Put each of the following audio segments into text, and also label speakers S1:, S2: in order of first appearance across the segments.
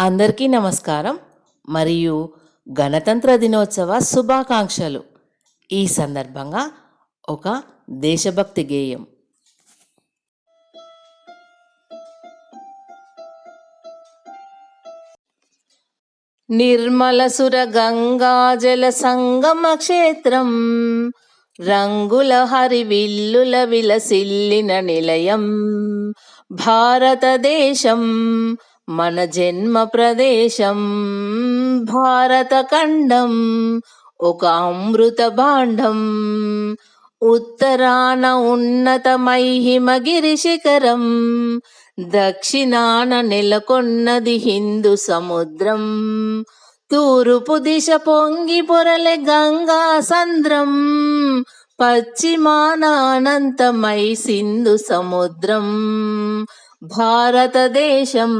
S1: అందరికీ నమస్కారం. మరియు గణతంత్ర దినోత్సవ శుభాకాంక్షలు. ఈ సందర్భంగా ఒక దేశభక్తి గేయం. నిర్మలసుర గంగాజల సంగమ క్షేత్రం. రంగుల హరివిల్లుల విలసిల్లిన నిలయం. భారతదేశం. మన జన్మ ప్రదేశం భారత ఖండం ఒక అమృత భాండం. ఉత్తరాన ఉన్నతమై హిమగిరి శిఖరం దక్షిణాన నెలకొన్నది హిందూ సముద్రం. తూర్పు దిశ పొంగి పొరలే గంగా సంద్రం పశ్చిమాన అనంతమై సింధు సముద్రం. భారతదేశం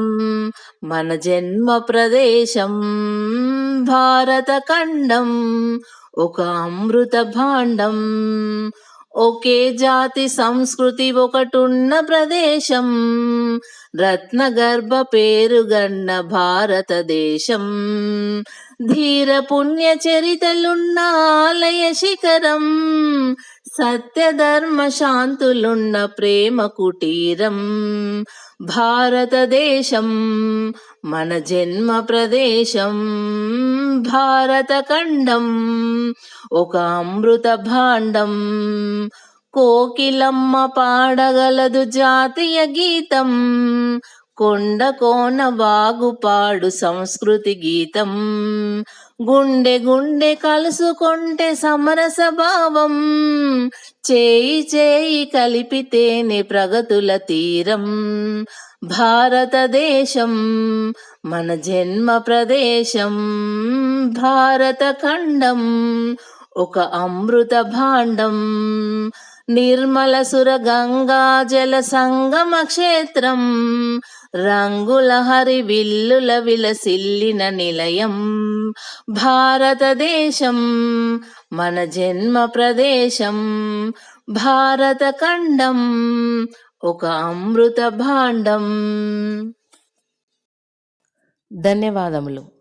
S1: మన జన్మ ప్రదేశం. భారత ఖండం ఒక అమృత భాండం. ఒకే జాతి సంస్కృతి ఒకటున్న ప్రదేశం. రత్నగర్భ పేరుగన్న భారతదేశం. ధీర పుణ్య చరితలున్న ఆలయ శిఖరం. సత్యధర్మ శాంతులున్న ప్రేమ కుటీరం. భారతదేశం మన జన్మ ప్రదేశం. భారత ఖండం ఒక అమృత భాండం. కోకిలమ్మ పాడగలదు జాతీయ గీతం. కొండ కోన వాగుపాడు సంస్కృతి గీతం. గుండె గుండె కలుసుకుంటే సమరస భావం. చేయి చేయి కలిపితేనే ప్రగతుల తీరం. భారతదేశం మన జన్మ ప్రదేశం. భారత ఖండం ఒక అమృత భాండం. నిర్మల సుర గంగా జల సంగమ క్షేత్రం రంగుల హరి విల్లుల విలసిల్లిన నిలయం. భారతదేశం మన జన్మ ప్రదేశం భారత ఖండం ఒక అమృత భాండం. ధన్యవాదములు.